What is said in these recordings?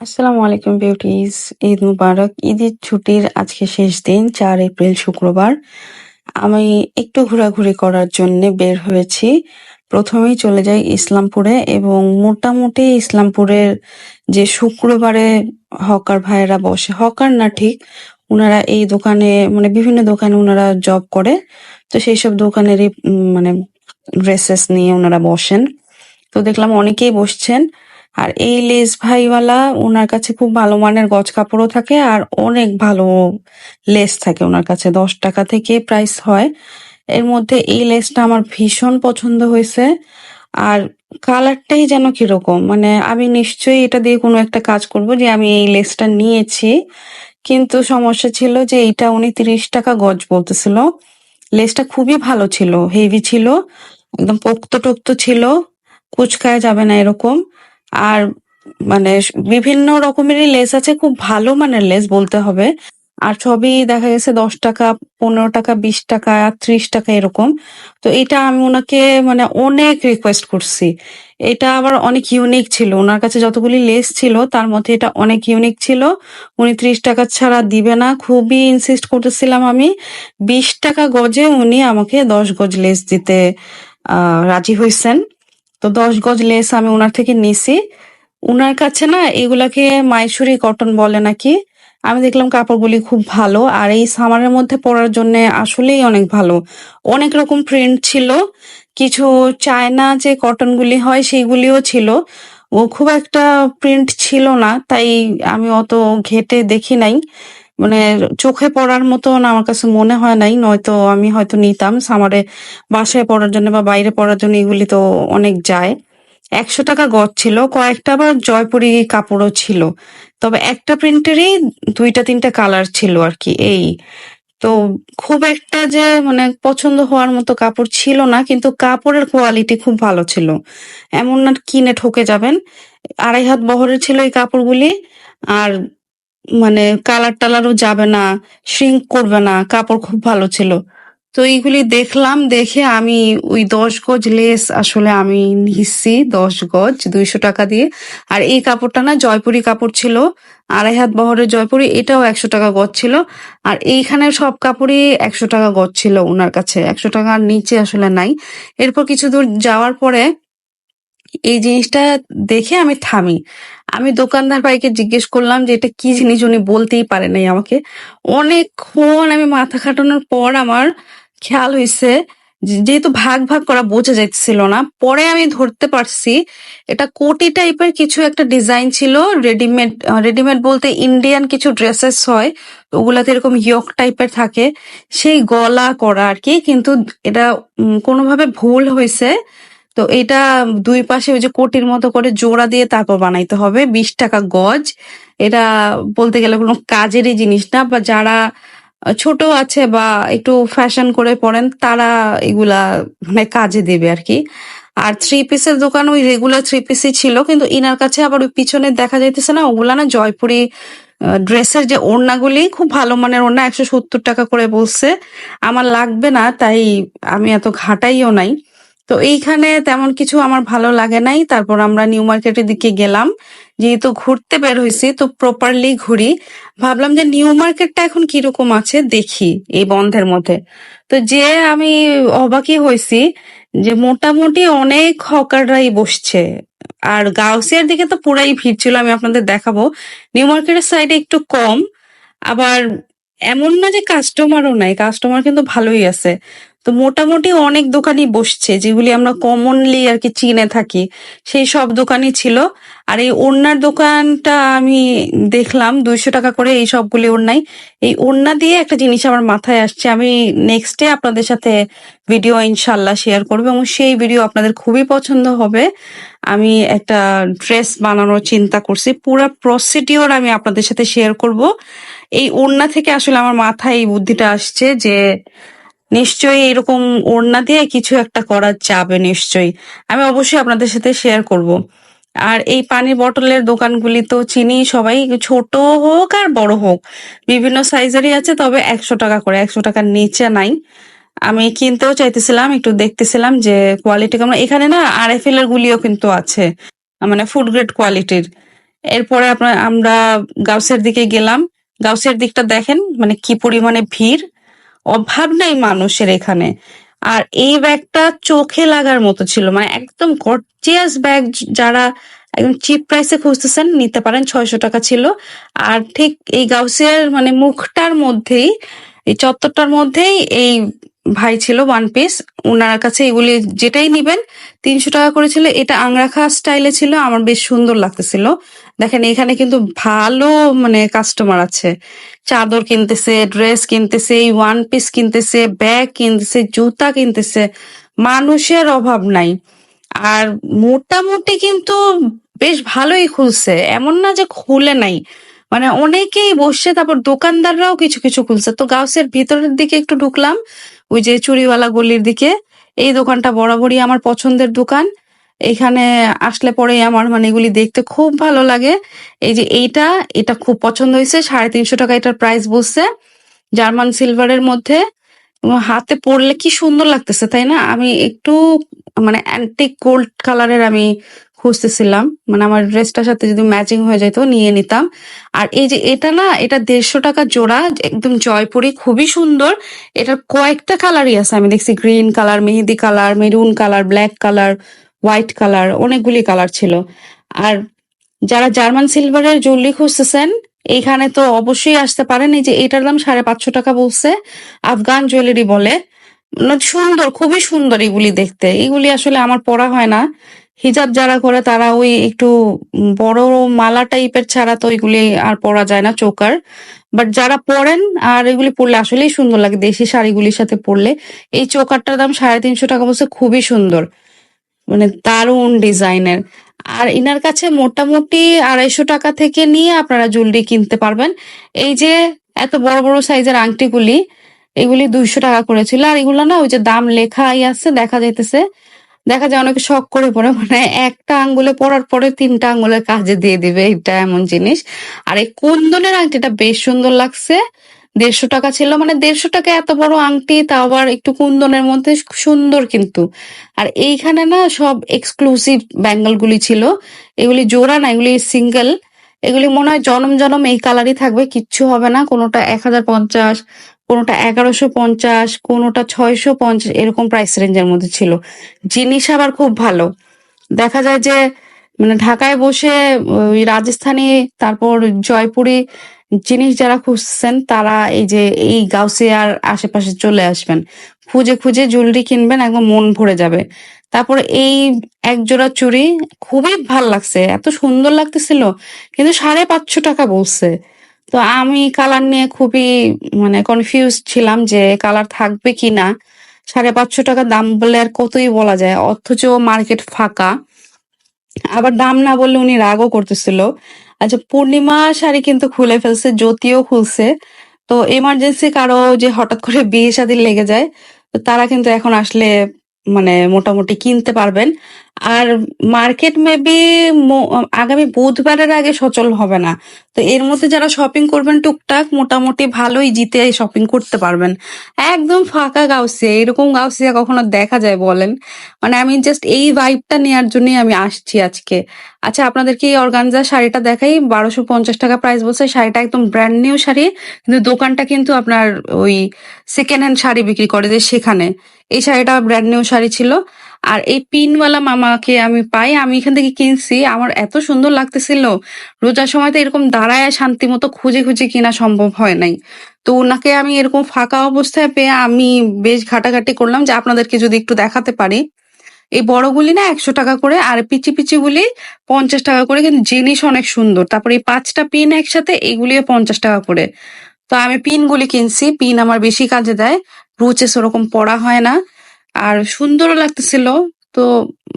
আসসালামু আলাইকুম বিউটিস ঈদ মুবারক, ঈদের ছুটির আজকে শেষ দিন, চার এপ্রিল শুক্রবার। আমি একটু ঘোরাঘুরি করার জন্য বের হয়েছি। প্রথমেই চলে যাই ইসলামপুরে এবং মোটামুটি ইসলামপুরের যে শুক্রবারে হকার ভাইয়েরা বসে, হকার না ঠিক ওনারা এই দোকানে মানে বিভিন্ন দোকানে ওনারা জব করে। তো সেই সব দোকানেরই মানে ড্রেসেস নিয়ে ওনারা বসেন। তো দেখলাম অনেকেই বসছেন। আর এই লেস ভাইওয়ালা ওনার কাছে খুব ভালো মানের গজ কাপড়ও থাকে আর অনেক ভালো লেস থাকে ওনার কাছে। দশ টাকা থেকে প্রাইস হয়। এর মধ্যে এই লেসটা আমার ভীষণ পছন্দ হয়েছে। আর কালারটাই যেন কীরকম মানে আমি নিশ্চয়ই এটা দিয়ে কোনো একটা কাজ করব যে আমি এই লেসটা নিয়েছি। কিন্তু সমস্যা ছিল যে এটা উনি তিরিশ টাকা গজ বলতেছিল। লেসটা খুবই ভালো ছিল, হেভি ছিল, একদম পোক্ত টোক্ত ছিল, কুচকায় যাবে না এরকম। আর মানে বিভিন্ন রকমেরই লেস আছে, খুব ভালো মানের লেস বলতে হবে। আর সবই দেখা গেছে দশ টাকা, পনেরো টাকা, বিশ টাকা, ত্রিশ টাকা এরকম। তো এটা আমি ওনাকে মানে অনেক রিকোয়েস্ট করছি। এটা আবার অনেক ইউনিক ছিল। ওনার কাছে যতগুলি লেস ছিল, তার মধ্যে এটা অনেক ইউনিক ছিল। উনি ত্রিশ টাকা ছাড়া দিবে না। খুবই ইনসিস্ট করতেছিলাম আমি, বিশ টাকা গজে উনি আমাকে দশ গজ লেস দিতে রাজি হয়েছেন তো দশ গজ লেস আমি ওনার থেকে নিছি। উনার কাছে না এগুলাকে মাইসুরি কটন বলে নাকি? আমি দেখলাম কাপড়গুলি খুব ভালো আর এই সামারের মধ্যে পরার জন্য আসলেই অনেক ভালো। অনেক রকম প্রিন্ট ছিল। কিছু চায়না যে কটনগুলি হয় সেইগুলিও ছিল। ও খুব একটা প্রিন্ট ছিল না, তাই আমি অত ঘেটে দেখি নাই। মানে চোখে পড়ার মতন আমার কাছে মনে হয় নাই। নয়তো আমি হয়তো নিতাম। সামারে বাসায় পড়ার জন্য বা বাইরে পড়ার জন্য এগুলি তো অনেক যায়। একশো টাকা গজ ছিল, কয়েকটা আবার জয়পুরি কাপড়ও ছিল। তবে একটা প্রিন্টেরই দুইটা, তিনটা কালার ছিল আর কি, এই। তো খুব একটা যে মানে পছন্দ হওয়ার মতো কাপড় ছিল না, কিন্তু কাপড়ের কোয়ালিটি খুব ভালো ছিল। এমন না কিনে ঠকে যাবেন। আড়াই হাত বহরের ছিল এই কাপড়গুলি। আর মানে কালার টালারও যাবে না শ্রিঙ্ক করবে না, কাপড় খুব ভালো ছিল। তো এইগুলি দেখলাম, দেখে আমি ওই দশ গজ লেস আসলে আমি নিচ্ছি দশ গজ, দুইশো টাকা দিয়ে। আর এই কাপড়টা না জয়পুরি কাপড় ছিল, আড়াই হাত বহরের জয়পুরি, এটাও একশো টাকা গজ ছিল। আর এইখানে সব কাপড়ই একশো টাকা গজ ছিল ওনার কাছে, একশো টাকার নিচে আসলে নাই। এরপর কিছু দূর যাওয়ার পরে এই জিনিসটা দেখে আমি থামি। আমি দোকানদার ভাইকে জিজ্ঞেস করলাম যে, এটা কি জিনিস? উনি বলতেই পারে নাই আমাকে। অনেকক্ষণ আমি মাথা খাটানোর পর আমার খেয়াল হয়েছে যেহেতু ভাগ ভাগ করা বোঝা যাচ্ছিল না, পরে আমি ধরতে পারছি এটা কোটি টাইপের কিছু একটা ডিজাইন ছিল, রেডিমেড রেডিমেড বলতে ইন্ডিয়ান কিছু ড্রেসেস হয় ওগুলাতে এরকম ইয়ক টাইপের থাকে, সেই গলা করা আর কি, কিন্তু এটা কোনোভাবে ভুল হয়েছে তো এটা দুই পাশে ওই যে কোটির মতো করে জোড়া দিয়ে তারপর বানাইতে হবে, বিশ টাকা গজ। এটা বলতে গেলে কোনো কাজেরই জিনিস না, বা যারা ছোট আছে বা একটু ফ্যাশন করে পড়েন তারা এগুলা মানে কাজে দেবে আর কি। আর থ্রি পিসের দোকান ওই রেগুলার থ্রি পিসই ছিল, কিন্তু ইনার কাছে আবার ওই পিছনে দেখা যাইতেছে না, ওগুলা না জয়পুরি ড্রেসের যে ওড়নাগুলি, খুব ভালো মানের ওড়না, একশো সত্তর টাকা করে বলছে। আমার লাগবে না, তাই আমি এত ঘাটাইও নাই। তো এইখানে তেমন কিছু আমার ভালো লাগে নাই। তারপর আমরা নিউ মার্কেটের দিকে গেলাম। যেহেতু ঘুরতে বের হয়েছি, তো প্রপারলি ঘুরি। ভাবলাম যে নিউ মার্কেটটা এখন কীরকম আছে দেখি এই বন্ধের মধ্যে। তো যে আমি অবাকই হয়েছি যে মোটামুটি অনেক হকাররাই বসছে। আর গাউসিয়ার দিকে তো পুরাই ভিড় ছিল, আমি আপনাদের দেখাবো। নিউ মার্কেটের সাইডে একটু কম, আবার এমন না যে কাস্টমারও নাই কাস্টমার কিন্তু ভালোই আছে। তো মোটামুটি অনেক দোকানই বসছে, যেগুলি আমরা কমনলি আর কি চিনে থাকি। সেই সব দোকানই ছিল। আর এই ওড়নার দোকানটা আমি দেখলাম, দুইশো টাকা করে এই সবগুলি ওড়নাই। এই ওড়না দিয়ে একটা জিনিস আমার মাথায় আসছে, আমি নেক্সট আপনাদের সাথে ভিডিও ইনশাল্লাহ শেয়ার করব এবং সেই ভিডিও আপনাদের খুবই পছন্দ হবে। আমি একটা ড্রেস বানানোর চিন্তা করছি, পুরো প্রসিডিওর আমি আপনাদের সাথে শেয়ার করব। এই ওড়না থেকে আসলে আমার মাথায় এই বুদ্ধিটা আসছে যে নিশ্চয়ই এরকম ওড়না দিয়ে কিছু একটা করা যাবে নিশ্চয়ই। আমি অবশ্যই আপনাদের সাথে শেয়ার করব। আর এই পানির বটলের দোকানগুলি তো চিনি সবাই, ছোট হোক আর বড় হোক, বিভিন্ন সাইজেরই আছে, তবে একশো টাকা করে, একশো টাকার নিচে নাই। আমি কিনতেও চাইতেছিলাম, একটু দেখতেছিলাম যে কোয়ালিটি কেমন। এখানে না আর এফ এল এর গুলিও কিন্তু আছে মানে ফুড গ্রেড কোয়ালিটির এরপরে আপনার আমরা গাউসের দিকে গেলাম। গাউসের দিকটা দেখেন মানে কি পরিমাণে ভিড়। অভাব নাই মানুষের এখানে। আর এই ব্যাগটা চোখে লাগার মতো ছিল। মানে একদম গর্জিয়াস ব্যাগ যারা একদম চিপ প্রাইসে খুঁজতেছেন, নিতে পারেন, ছয়শো টাকা ছিল। আর ঠিক এই গাউসিয়ার মানে মুখটার মধ্যেই, এই চত্বরটার মধ্যেই এই ভাই ছিল ওয়ান পিস ওনার কাছে এগুলি যেটাই নিবেন, তিনশো টাকা করে ছিল। এটা আংরাখা স্টাইলে ছিল, আমার বেশ সুন্দর লাগতেছিল। দেখেন, এখানে কিন্তু ভালো মানে কাস্টমার আছে। চাদর কিনতেছে ড্রেস কিনতেছে, এই ওয়ান পিস কিনতেছে ব্যাগ কিনতেছে, জুতা কিনতেছে, মানুষের অভাব নাই। আর মোটামুটি কিন্তু বেশ ভালোই খুলছে। এমন না যে খুলে নাই। মানে অনেকেই বসছে তারপর দোকানদাররাও কিছু কিছু খুলছে। তো গাউসের ভিতরের দিকে একটু ঢুকলাম, ওই যে চুরিওয়ালা গলির দিকে। এই দোকানটা বরাবরই আমার পছন্দের দোকান। এখানে আসলে পরেই আমার মানে এগুলি দেখতে খুব ভালো লাগে। এই যে এইটা, এটা খুব পছন্দ হয়েছে, সাড়ে তিনশো টাকা এটার প্রাইস বসছে জার্মান সিলভারের মধ্যে। হাতে পরলে কি সুন্দর লাগতেছে, তাই না? আমি একটু মানে অ্যান্টিক গোল্ড কালারের আমি খুঁজতেছিলাম। মানে আমার ড্রেসটার সাথে যদি ম্যাচিং হয়ে যেত নিয়ে নিতাম। আর এই যে এটা না, এটা দেড়শো টাকা জোড়া, একদম জয়পুরি, খুবই সুন্দর। এটার কয়েকটা কালারই আছে, আমি দেখছি গ্রিন কালার মেহেদি colour maroon colour black colour white colour অনেকগুলি কালার ছিল। আর যারা জার্মান সিলভারের জুয়েলারি খুঁজতেছেন, এইখানে তো অবশ্যই আসতে পারেন। এই যে এটার দাম সাড়ে পাঁচশো টাকা বলছে, আফগান জুয়েলারি বলে। মানে সুন্দর, খুবই সুন্দর এগুলি দেখতে। এগুলি আসলে আমার পড়া হয় না। হিজাব যারা করে তারা ওই একটু বড় মালা টাইপের ছাড়া তো এগুলি আর পরা যায় না চোকার। বাট যারা পরেন আর এগুলি পরলে আসলেই সুন্দর লাগে, দেশি শাড়িগুলির সাথে পরলে। এই চোকারটার দাম সাড়ে তিনশো টাকা বলছে, খুবই সুন্দর। মানে দারুণ ডিজাইনের। আর ইনার কাছে মোটামুটি আড়াইশো টাকা থেকে নিয়ে আপনারা জুয়েলারি কিনতে পারবেন। এই যে এত বড় বড় সাইজের আংটিগুলি, এগুলি দুইশো টাকা করেছিল। আর এগুলো না ওই যে দাম লেখাই আছে, দেখা যাইতেছে। দেখা যায় অনেকে শখ করে পড়ে মানে একটা আঙ্গুলে পড়ার পরে তিনটা আঙ্গুলের কাজে দিয়ে দিবে এটা এমন জিনিস। আর এই কুন্দনের আংটিটা বেশ সুন্দর লাগছে। দেড়শো টাকা ছিল মানে দেড়শো টাকা এত বড় আংটি তা আবার একটু কুন্দনের মধ্যে সুন্দর কিন্তু। আর এইখানে না সব এক্সক্লুসিভ ব্যাঙ্গল গুলি ছিল। এগুলি জোড়া না, এগুলি সিঙ্গেল এগুলি মনে হয় জনম জনম এই কালারই থাকবে, কিচ্ছু হবে না, কোনোটা এক হাজার পঞ্চাশ কোনোটা এগারোশো পঞ্চাশ, কোনোটা ছয়শো পঞ্চাশ, এরকম প্রাইস রেঞ্জের মধ্যে ছিল। জিনিস আবার খুব ভালো। দেখা যায় যে মানে ঢাকায় বসে, ওই রাজস্থানী, তারপর জয়পুরি জিনিস যারা খুঁজছেন, তারা এই যে, এই গাউসিয়ার আশেপাশে চলে আসবেন। খুঁজে খুঁজে জুয়েলারি কিনবেন, একদম মন ভরে যাবে। তারপর এই এক জোড়া চুড়ি খুবই ভালো লাগছে। এত সুন্দর লাগতেছিল, কিন্তু সাড়ে পাঁচশো টাকা বলছে। তো আমি কালার নিয়ে খুবই মানে কনফিউজ ছিলাম যে কালার থাকবে কি না সাড়ে পাঁচশো টাকা দাম বলে আর কতই বলা যায়, অথচ মার্কেট ফাঁকা। আবার দাম না বললে উনি রাগও করতেছিল। আচ্ছা পূর্ণিমা শাড়ি কিন্তু খুলে ফেলছে, জ্যোতিও খুলছে। তো এমার্জেন্সি কারও যে হঠাৎ করে বিয়ে শাদী লেগে যায়, তো তারা কিন্তু এখন আসলে মানে মোটামুটি কিনতে পারবেন। আর মার্কেট মেবি আগামী বুধবারের আগে সচল হবে না। তো এর মধ্যে যারা শপিং করবেন, টুকটাক মোটামুটি ভালোই জিতে শপিং করতে পারবেন। একদম ফাঁকা গাউসিয়া, এরকম গাউসিয়া কখনো দেখা যায় বলেন? মানে আমি জাস্ট এই ভাইবটা নেওয়ার জন্যই আমি আসছি আজকে। আচ্ছা আপনাদেরকে এই অর্গানজা শাড়িটা দেখাই। বারোশো পঞ্চাশ টাকা প্রাইস বলছে। শাড়িটা একদম ব্র্যান্ড নিউ শাড়ি, কিন্তু দোকানটা কিন্তু আপনার ওই সেকেন্ড হ্যান্ড শাড়ি বিক্রি করে যে সেখানে। এই শাড়িটা ব্র্যান্ড নিউ শাড়ি ছিল। আর এই পিনওয়ালা মামাকে আমি পাই, আমি এখান থেকে কিনছি। আমার এত সুন্দর লাগতেছিল। রোজার সময় তো এরকম দাঁড়ায় শান্তি মতো খুঁজে খুঁজে কিনা সম্ভব হয় নাই। তো ওনাকে আমি এরকম ফাঁকা অবস্থায় পেয়ে আমি বেশ ঘাটাঘাটি করলাম যে আপনাদেরকে যদি একটু দেখাতে পারি। এই বড়গুলি না একশো টাকা করে আর পিচি পিচি গুলি পঞ্চাশ টাকা করে, কিন্তু জিনিস অনেক সুন্দর। তারপরে এই পাঁচটা পিন একসাথে এগুলিও পঞ্চাশ টাকা করে। তো আমি পিনগুলি কিনছি। পিন আমার বেশি কাজে দেয়। রুচেস ওরকম পড়া হয় না। আর সুন্দরও লাগতেছিল, তো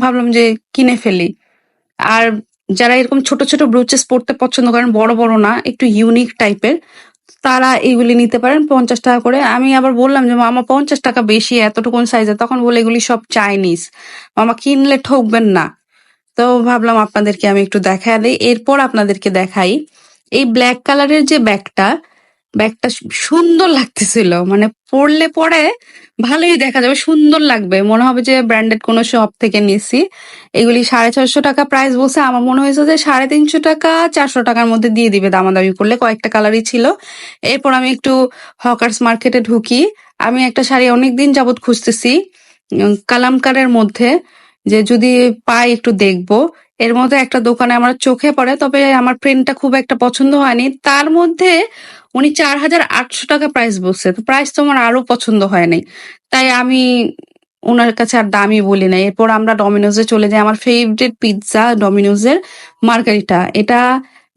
ভাবলাম যে কিনে ফেলি। আর যারা এরকম ছোট ছোট ব্রুচেস পড়তে পছন্দ করেন, বড় বড় না, একটু ইউনিক টাইপের তারা এইগুলি নিতে পারেন পঞ্চাশ টাকা করে। আমি আবার বললাম যে, মামা, পঞ্চাশ টাকা বেশি, এতটুকুন সাইজে তখন বলে, এগুলি সব চাইনিজ মামা, কিনলে ঠকবেন না। তো ভাবলাম আপনাদেরকে আমি একটু দেখা দিই। এরপর আপনাদেরকে দেখাই, এই ব্ল্যাক কালারের যে ব্যাগটা ব্যাগটা সুন্দর লাগতেছিল। মানে পড়লে পরে ভালোই দেখা যাবে, সুন্দর লাগবে। মনে হবে যে ব্র্যান্ডেড কোনো শপ থেকে নিছি। এগুলি ৳৬৫০ প্রাইস বলছে। আমার মনে হয়েছে যে সাড়ে তিনশো টাকা চারশো টাকার মধ্যে দিয়ে দিবে দামাদামি করলে। কয়েকটা কালারই ছিল। এরপর আমি একটু হকার্স মার্কেটে ঢুকি। আমি একটা শাড়ি অনেকদিন যাবৎ খুঁজতেছি। কালামকারের মধ্যে যে যদি পাই একটু দেখব। এর মধ্যে একটা দোকানে আমার চোখে পড়ে। তবে আমার প্রিন্টটা খুব একটা পছন্দ হয়নি। তার মধ্যে উনি ৳৪৮০০ প্রাইস বলছে। তো প্রাইস তো আমার আরও পছন্দ হয় নাই। তাই আমি ওনার কাছে আর দামই বলি নাই। এরপর আমরা ডমিনোজে চলে যাই। আমার ফেভারিট পিৎজা ডমিনোজের মার্গারিটা। এটা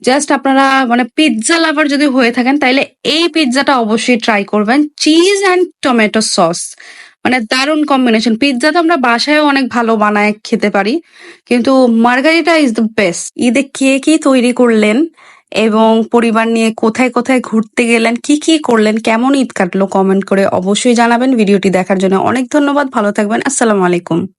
জাস্ট আপনারা মানে পিৎজা লাভার যদি হয়ে থাকেন, তাইলে এই পিৎজাটা অবশ্যই ট্রাই করবেন। Cheese and tomato sauce. মানে দারুণ কম্বিনেশন। পিৎজা তো আমরা বাসায়ও অনেক ভালো বানায় খেতে পারি। কিন্তু মার্গারিটা ইজ দ্য বেস্ট। ঈদে কে কি তৈরি করলেন এবং পরিবার নিয়ে কোথায়, কোথায় ঘুরতে গেলেন, কি, কি করলেন, কেমন ঈদ কাটলো কমেন্ট করে অবশ্যই জানাবেন। ভিডিওটি দেখার জন্য অনেক ধন্যবাদ। ভালো থাকবেন। আসসালামু আলাইকুম।